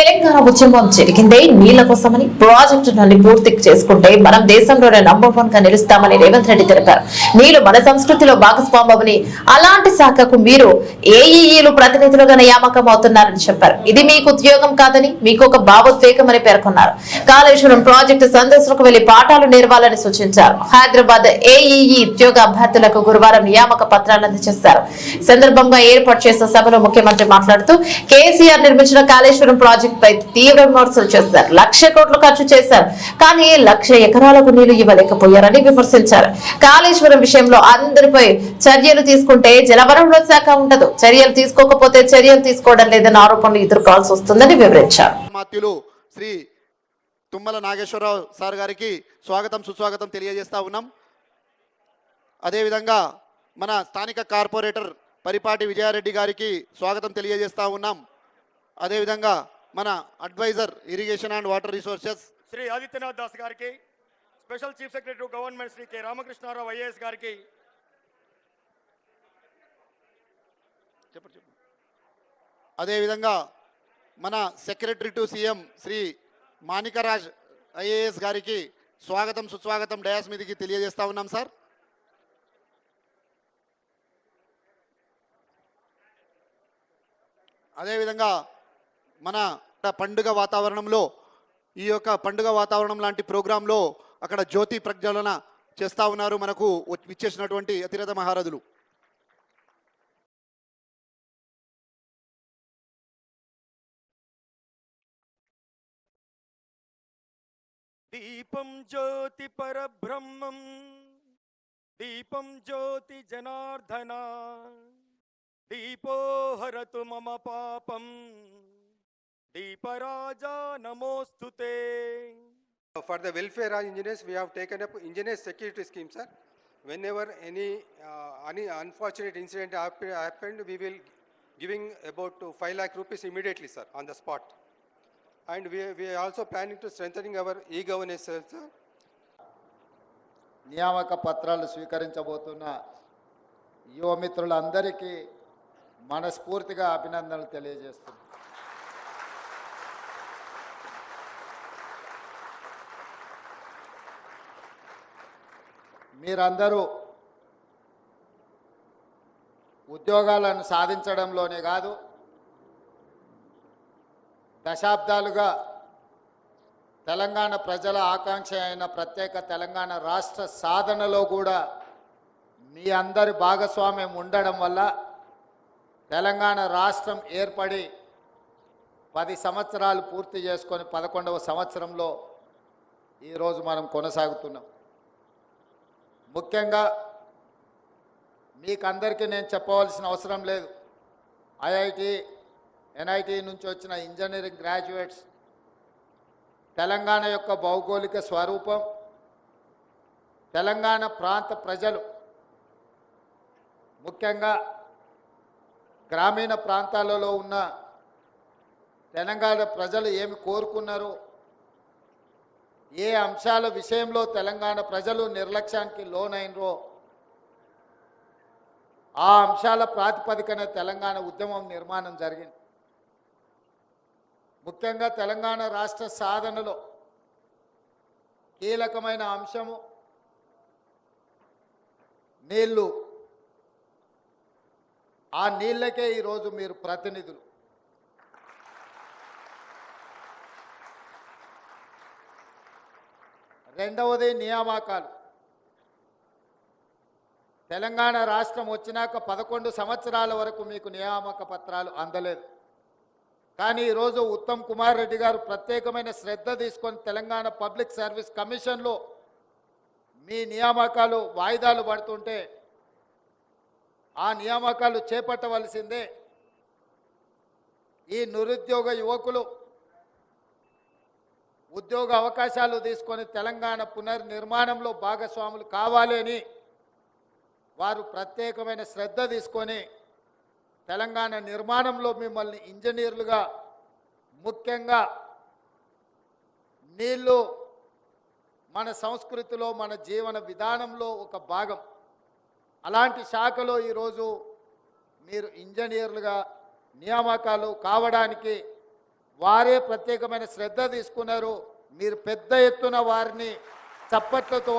తెలంగాణ ఉద్యమం జరిగిందే నీళ్ళ కోసమని ప్రాజెక్టులని పూర్తి చేసుకుంటే మనం దేశంలోనే నంబర్ వన్గా నిలుస్తామని రేవంత్ రెడ్డి తెలిపారు. నీళ్ళు మన సంస్కృతిలో భాగస్వామని అలాంటి శాఖకు మీరు ఏఈఈలు ప్రతినిధులుగా నియామకం అవుతున్నారని చెప్పారు. ఇది మీకు ఉద్యోగం కాదని మీకు ఒక భావోద్వేగమని పేర్కొన్నారు. కాళేశ్వరం ప్రాజెక్టు సందర్శనకు వెళ్ళి పాఠాలు నేర్వాలని సూచించారు. హైదరాబాద్ ఏఈఈ ఉద్యోగ అభ్యర్థులకు గురువారం నియామక పత్రాలు అందజేశారు. సందర్భంగా ఏర్పాటు చేసిన సభలో ముఖ్యమంత్రి మాట్లాడుతూ కేసీఆర్ నిర్మించిన కాళేశ్వరం ప్రాజెక్టు పై తీవ్ర విమర్శలు చేశారు. లక్ష కోట్లు ఖర్చు చేశారు. కానీ లక్ష ఎకరాలకు నీళ్ళు ఇవ్వలేకపోయారని విమర్శించారు. కాళేశ్వరం విషయంలో అందరిపై చర్యలు తీసుకుంటే జలవనరుల శాఖ ఉండదు. చర్యలు తీసుకోకపోతే చర్యలు తీసుకోవడం లేదన్న ఆరోపణలు ఎదుర్కోవాల్సి వస్తుందని వివరించారు. శ్రీ తుమ్మల నాగేశ్వరరావు సార్ గారికి స్వాగతం సుస్వాగతం తెలియజేస్తా ఉన్నాం. అదేవిధంగా మన స్థానిక కార్పొరేటర్ పరిపాటి విజయారెడ్డి గారికి స్వాగతం తెలియజేస్తా ఉన్నాం. అదేవిధంగా మన adviser irrigation and water resources Shri Adityanath Das గారికి special chief secretary government Shri K Ramakrishna Rao IAS గారికి. చెప్పండి అదేవిధంగా మన secretary to CM Shri Manikaraj IAS గారికి స్వాగతం సుస్వాగతం డయాస్ మీదకి తెలియజేస్తా ఉన్నాం సార్. అదేవిధంగా మన పండుగ వాతావరణంలో ఈ యొక్క పండుగ వాతావరణం లాంటి ప్రోగ్రాంలో అక్కడ జ్యోతి ప్రజ్వలన చేస్తా ఉన్నారు మనకు విచ్చేసినటువంటి అతిరథ మహారథులు. దీపం జ్యోతి పరబ్రహ్మం దీపం జ్యోతి జనార్దన దీపో హరతు మమ పాపం. దీపరాజా నమోస్తుతే for the welfare of engineers we have taken up engineers security scheme sir whenever any అని unfortunate incident happened we will giving about five lakh rupees immediately sir on the spot and we also planning to strengthen our e governance sir నియామక పత్రాలు స్వీకరించబోతున్న యువమిత్రులందరికీ మనస్ఫూర్తిగా అభినందనలు తెలియజేస్తున్నాం. మీరందరూ ఉద్యోగాలను సాధించడంలోనే కాదు దశాబ్దాలుగా తెలంగాణ ప్రజల ఆకాంక్ష అయిన ప్రత్యేక తెలంగాణ రాష్ట్ర సాధనలో కూడా మీ అందరి భాగస్వామ్యం ఉండడం వల్ల తెలంగాణ రాష్ట్రం ఏర్పడి పది సంవత్సరాలు పూర్తి చేసుకొని పదకొండవ సంవత్సరంలో ఈరోజు మనం కొనసాగుతున్నాం. ముఖ్యంగా మీకు అందరికీ నేను చెప్పవలసిన అవసరం లేదు. ఐఐటి ఎన్ఐటి నుంచి వచ్చిన ఇంజనీరింగ్ గ్రాడ్యుయేట్స్ తెలంగాణ యొక్క భౌగోళిక స్వరూపం తెలంగాణ ప్రాంత ప్రజలు ముఖ్యంగా గ్రామీణ ప్రాంతాలలో ఉన్న తెలంగాణ ప్రజలు ఏమి కోరుకున్నారు ఏ అంశాల విషయంలో తెలంగాణ ప్రజలు నిర్లక్ష్యానికి లోనైనరో ఆ అంశాల ప్రాతిపదికన తెలంగాణ ఉద్యమం నిర్మాణం జరిగింది. ముఖ్యంగా తెలంగాణ రాష్ట్ర సాధనలో కీలకమైన అంశము నీళ్ళు. ఆ నీళ్ళకే ఈరోజు మీరు ప్రతినిధులు. రెండవది నియామకాలు. తెలంగాణ రాష్ట్రం వచ్చినాక పదకొండు సంవత్సరాల వరకు మీకు నియామక పత్రాలు అందలేదు. కానీ ఈరోజు ఉత్తమ్ కుమార్ రెడ్డి గారు ప్రత్యేకమైన శ్రద్ధ తీసుకొని తెలంగాణ పబ్లిక్ సర్వీస్ కమిషన్లో మీ నియామకాలు వాయిదాలు పడుతుంటే ఆ నియామకాలు చేపట్టవలసిందే ఈ నిరుద్యోగ యువకులు ఉద్యోగ అవకాశాలు తీసుకొని తెలంగాణ పునర్నిర్మాణంలో భాగస్వాములు కావాలి అని వారు ప్రత్యేకమైన శ్రద్ధ తీసుకొని తెలంగాణ నిర్మాణంలో మిమ్మల్ని ఇంజనీర్లుగా ముఖ్యంగా నీళ్ళు మన సంస్కృతిలో మన జీవన విధానంలో ఒక భాగం. అలాంటి శాఖలో ఈరోజు మీరు ఇంజనీర్లుగా నియామకాలు కావడానికి వారే ప్రత్యేకమైన శ్రద్ధ తీసుకున్నారు. మీరు పెద్ద ఎత్తున వారిని చప్పట్లతో